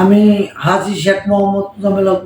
আমি হাজি শেখ মোহাম্মদ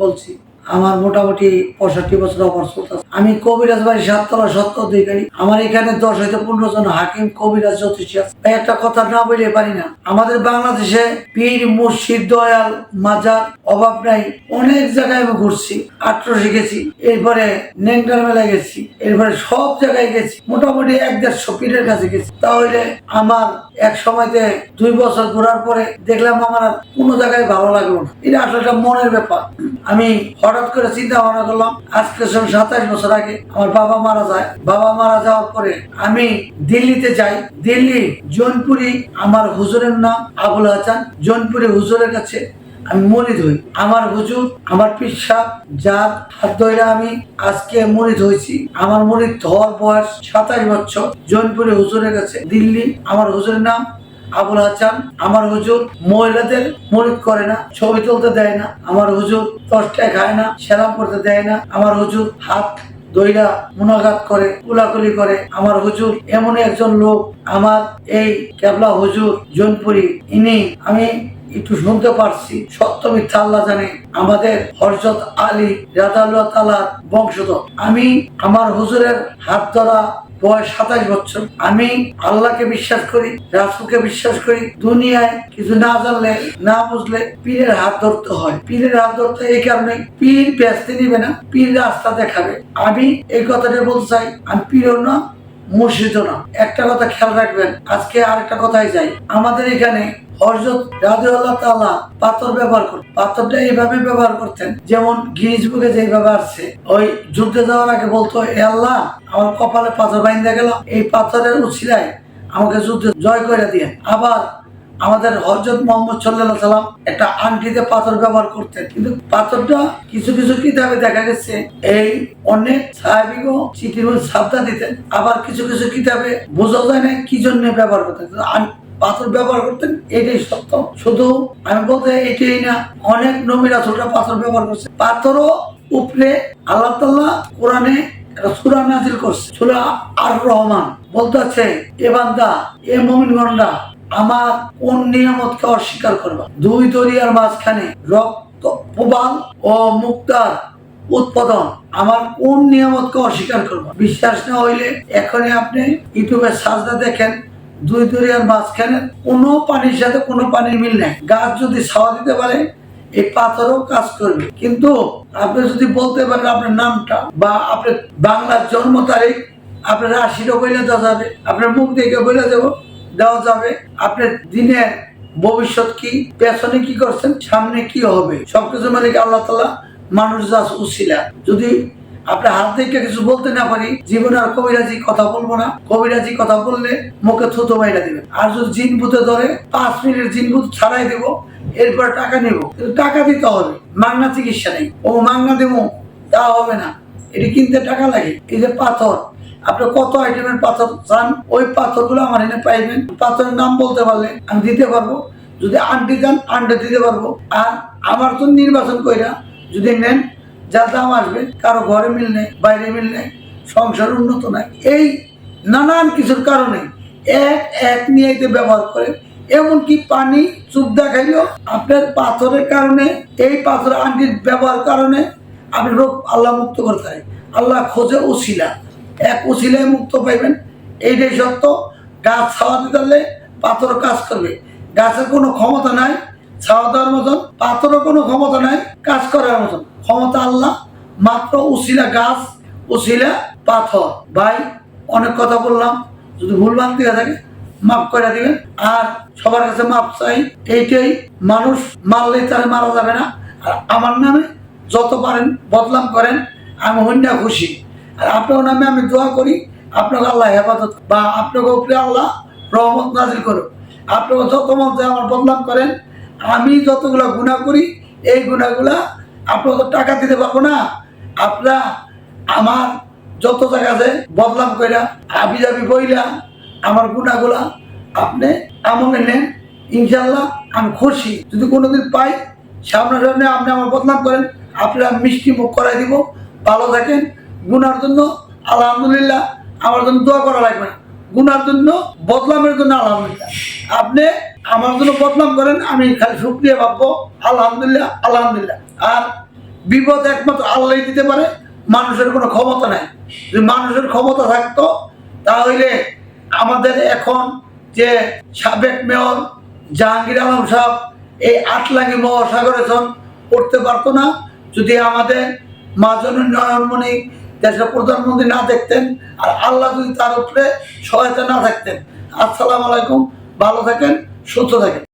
বলছি। আমার মোটামুটি পঁয়ষট্টি বছর চলতেছে। আমি কবিরাজ বাড়ি সাততলা সত্য অধিকারী আমার এখানে দশ হইতে পনেরো জন হাকিম কবিরাজ জ্যোতিষী আছে। ভাই, একটা কথা না বলে পারি না। আমাদের বাংলাদেশে পীর মুর্শিদ দয়াল মাজার অভাব নাই। অনেক জায়গায় আমি ঘুরছি আট্র শিখেছি। এরপরে নেংটার মেলায় গেছি এরপরে সব জায়গায় গেছি। মোটামুটি এক দেড়শো পীরের কাছে গেছি। তাহলে আমার এক সময়তে দুই বছর ঘোরার পরে দেখলাম আমার কোনো জায়গায় ভালো লাগল না। এটা আসলে মনের ব্যাপার। আমি হঠাৎ করে চিন্তা ভাবনা করলাম আজকে সাতাশ বছর আগে আমার বাবা মারা যায়। বাবা মারা যাওয়ার পরে আমি দিল্লিতে যাই। দিল্লি, জৌনপুরি, আমার হুজুরের নাম আবুল হাসান। জৌনপুরি হুজুরের কাছে আমি মরিদ হই। আমার হুজুর, আমার পিসাব যার হাত ধরে আমি আজকে মরিদ হয়েছি। আমার মরিদ হওয়ার বয়স সাতাশ বছর। জৌনপুরি হুজুরের কাছে দিল্লি, আমার হুজুরের নাম আবুল হাসান। আমার হুজুর মহিলাদের মরিদ করে না, ছবি তুলতে দেয় না। আমার হুজুর দশটায় খায় না, সেলাম করতে দেয় না। আমার হুজুর হাত দইরা মুনাঘাত করে, কুলাকুলি করে। আমার হুজুর এমন একজন লোক, আমার এই ক্যাবলা হুজুর জোনপুরি, ইনি আমি একটু শুনতে পারছি। সত্য মিথ্যা আল্লাহ জানে। আমাদের হরজত আলী রাজাল্লাহ তালার বংশধর। আমি আমার হুজুরের হাত ধরা বয়স সাতাশ বছর। আমি আল্লাহকে বিশ্বাস করি, রাসুলকে বিশ্বাস করি। দুনিয়ায় কিছু না জানলে, না বুঝলে পীরের হাত ধরতে হয়। পীরের হাত ধরতে এই কারণে পীর ব্যস্ত নিবে না, পীর রাস্তা দেখাবে। আমি এই কথাটা বলতে চাই, আমি পীরও না মসজিদও না। একটা কথা খেয়াল রাখবেন, আজকে আর একটা কথাই যাই আমাদের এখানে হরজত রাজুল্লাহ তাআলা পাথর ব্যবহার করতেন পাথরটা এইভাবে ব্যবহার করতেন, যেমন গিনিজ বুকে যেভাবে আসছে, ওই যুদ্ধে যাওয়ার আগে বলতো, এ আল্লাহ, আমার কপালে পাথর বাইন্দা গেল, এই পাথরের উছিলায় আমাকে যুদ্ধে জয় করে দিয়ে আবার আমাদের হজরত মোহাম্মদ সাল্লাহ সাল্লাম একটা আংটিতে পাথর ব্যবহার করতেন, কিন্তু পাথরটা কিছু কিছু কিতাবে দেখা গেছে, এই অনেক সাহাবিগো চিঠির সাবধান দিতেন, আবার কিছু কিছু কিতাবে বোঝা যায় না কি জন্য ব্যবহার করতেন। পাথর ব্যবহার করতেন, এটাই সত্য। শুধু আমি বলতে এটাই না, অনেক নবীরা ছোট পাথর ব্যবহার করছে। পাথরও উপরে আল্লাহ তাল্লাহ কোরআনে সূরা নাজিল করছে, সূরা আর রহমান বলতে আছে, এ বান্দা, এ মমিনগণরা আমার কোন নিয়ামতকে অস্বীকার করবা? দুই দরিয়ার মাঝখানে রক্ত প্রবাল ও মুক্তার উৎপাদন, আমার কোন নিয়ামতকে অস্বীকার করব? বিশ্বাস না হইলে এখনই আপনি ইউটিউবে সাজদা দেখেন দুই দরিয়ার মাঝখানে কোনো পানির সাথে কোনো পানির মিল নেই। গাছ যদি ছাওয়া দিতে পারে, এই পাথরও কাজ করবে। কিন্তু আপনি যদি বলতে পারেন আপনার নামটা বা আপনার বাংলার জন্ম তারিখ, আপনার রাশিরও বলে দেওয়া যাবে, আপনার মুখ দেখে বলে দেবো, দেওয়া যাবে। আপনার দিনের ভবিষ্যৎ কি, পেছনে কি করছেন, সামনে কি হবে, সবকিছু মানে আল্লাহ তালা মানুষ যা উছিলা যদি আপনি হাত থেকে কিছু বলতে না পারি, জীবনে আর কবিরাজি কথা বলব না। কবিরাজি কথা বললে মুখে থুতো বাইরা দিবেন। আর যদি জিন ভূতে ধরে, পাঁচ মিনিট জিন বুথ ছাড়াই দেবো, এরপর টাকা নেব। টাকা দিতে হবে, মাংনা চিকিৎসা নেই। ও মাংনা দেবো তা হবে না। এটি কিনতে টাকা লাগে, এই যে পাথর। আপনি কত আইটেমের পাথর চান, ওই পাথরগুলো আমার এনে পাইবেন। পাথরের নাম বলতে পারলে আমি দিতে পারব। যদি আন্টি চান, আন্টি দিতে পারব। আর আমার তো নির্বাচন কইরা যদি নেন যা দাম আসবে, কারও ঘরে মিল নেই, বাইরে মিল নেই, সংসার উন্নত নাই। এই নানান কিছুর কারণে এক এক নিয়ে ব্যবহার করে, এমনকি পানি, চুপ দেখাইলেও আপনার পাথরের কারণে, এই পাথর আন্টির ব্যবহার কারণে আপনি রোগ আল্লাহ মুক্ত করতে হয় আল্লাহ খোঁজে উশিলা এক উশিলায় মুক্ত পাইবেন, এইটাই সত্য। গাছ ছাওয়া দিতে পারলে পাথর কাজ করবে। গাছের কোনো ক্ষমতা নাই ছাওয়া মতন, পাথরও কোনো ক্ষমতা নাই, কাজ করার মতন। ক্ষমতা আল্লাহ, মাত্র উশিলা গাছ উশিলা পাথর। ভাই, অনেক কথা বললাম, যদি ভুল ভাঙতে থাকে, মাফ করে দিবেন। আর সবার কাছে মাপ চাই, এইটাই, মানুষ মারলেই তারা মারা যাবে না। আর আমার নামে যত পারেন বদলাম করেন, আমি হন্যা খুশি। আর আপনার নামে আমি দোয়া করি, আপনাকে আল্লাহ হেফাজত বা আপনাকে উপরে আল্লাহ, রহমত নাজিল করুক। আপনাকে যত মধ্যে আমার বদলাম করেন আমি যতগুলা গুণা করি, এই গুণাগুলা আপনাকে তো টাকা দিতে পারব না। আপনারা আমার যত জায়গা আছে বদলাম কইরা আবি যাবি বইলা আমার গুণাগুলা আপনি আমলে নেন। ইনশাল্লাহ আমি খুশি। যদি কোনোদিন পাই সামনে সামনে আপনি আমার বদনাম করেন, আপনারা মিষ্টি মুখ করাই দিব। ভালো থাকেন। গুনার জন্য আলহামদুলিল্লাহ আমার জন্য দোয়া করা লাগবে না। গুনার জন্য, বদলামের জন্য আলহামদুলিল্লাহ। আপনি আমার জন্য বদনাম করেন, আমি খালি শুক্রিয়া ভাববো। আলহামদুলিল্লাহ আলহামদুলিল্লাহ। আর বিপদ একমাত্র আল্লাহ দিতে পারে, মানুষের কোনো ক্ষমতা নাই। যদি মানুষের ক্ষমতা থাকতো, তাহলে আমাদের এখন যে সাবেক মেয়র জাহাঙ্গীর আলম সাহেব এই আটলাঙ্গি মহাসাগরে উঠতে পারতো না, যদি আমাদের মাজন নয়নমণি দেশের প্রধানমন্ত্রী না দেখতেন, আর আল্লাহ যদি তার উপরে সহায়তা না থাকতেন। আসসালামু আলাইকুম, ভালো থাকেন। সুস্থ থাকেন